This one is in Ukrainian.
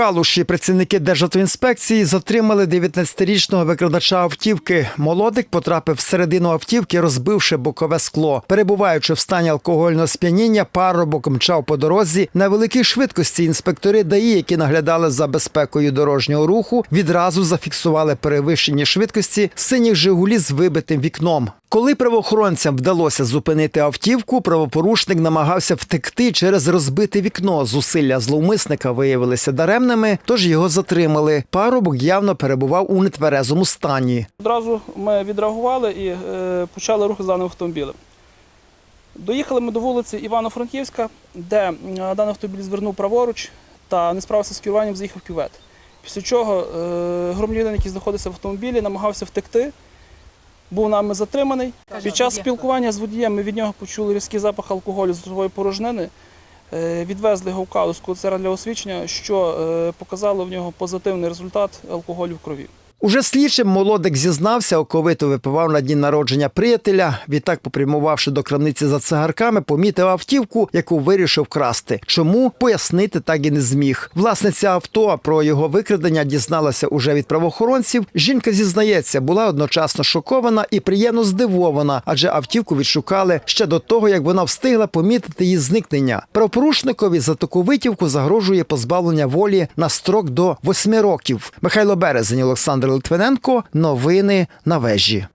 Калуші працівники Державтоінспекції затримали 19-річного викрадача автівки. Молодик потрапив всередину автівки, розбивши бокове скло. Перебуваючи в стані алкогольного сп'яніння, парубок мчав по дорозі на великій швидкості. Інспектори ДАІ, які наглядали за безпекою дорожнього руху, відразу зафіксували перевищення швидкості синіх Жигулі з вибитим вікном. Коли правоохоронцям вдалося зупинити автівку, правопорушник намагався втекти через розбите вікно. Зусилля зловмисника виявилися даремними, тож його затримали. Парубок явно перебував у нетверезому стані. Одразу ми відреагували і е, почали рух з даним автомобілем. Доїхали ми до вулиці Івано-Франківська, де даний автомобіль звернув праворуч та не справився з керуванням, заїхав кювет. Після чого е, громадянин, який знаходився в автомобілі, намагався втекти, був нами затриманий. Під час спілкування з водієм ми від нього почули різкий запах алкоголю з ротової порожнини. Е, Відвезли його в Кауску, це для освічення, що е, показало в нього позитивний результат алкоголю в крові. Уже слідчим молодик зізнався, оковито випивав на дні народження приятеля. Відтак, попрямувавши до крамниці за цигарками, помітив автівку, яку вирішив красти. Чому пояснити так і не зміг. Власниця авто про його викрадення дізналася уже від правоохоронців. Жінка зізнається, була одночасно шокована і приємно здивована, адже автівку відшукали ще до того, як вона встигла помітити її зникнення. Правопорушникові за таку витівку загрожує позбавлення волі на строк до восьми років. Михайло Березень, Олександр Литвиненко. Новини на вежі.